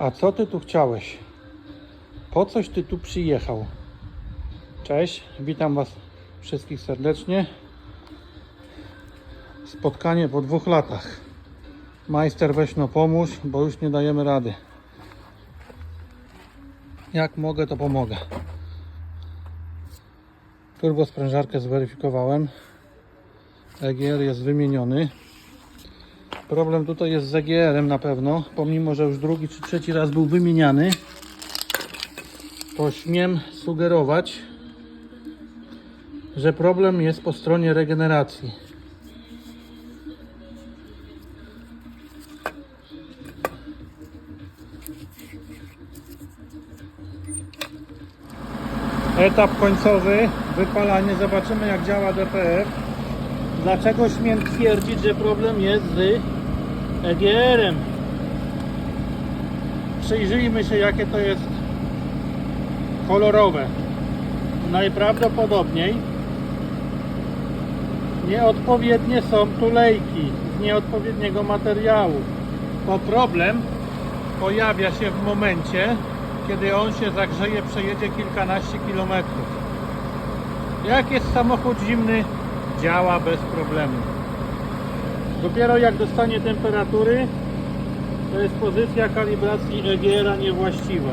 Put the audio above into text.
A co ty tu chciałeś? Po coś ty tu przyjechał? Cześć, witam was wszystkich serdecznie. Spotkanie po dwóch latach. Majster weź no pomóż, bo już nie dajemy rady. Jak mogę, to pomogę. Turbo sprężarkę zweryfikowałem. EGR jest wymieniony. Problem tutaj jest z EGR-em na pewno, pomimo że już drugi czy trzeci raz był wymieniany. To śmiem sugerować, że problem jest po stronie regeneracji. Etap końcowy, wypalanie, zobaczymy jak działa DPF. Dlaczego śmiem twierdzić, że problem jest z EGR-em? Przyjrzyjmy się jakie to jest kolorowe. Najprawdopodobniej nieodpowiednie są tulejki z nieodpowiedniego materiału. Bo problem pojawia się w momencie, kiedy on się zagrzeje, przejedzie kilkanaście kilometrów. Jak jest samochód zimny, działa bez problemu. Dopiero jak dostanie temperatury, to jest pozycja kalibracji EGR-a niewłaściwa.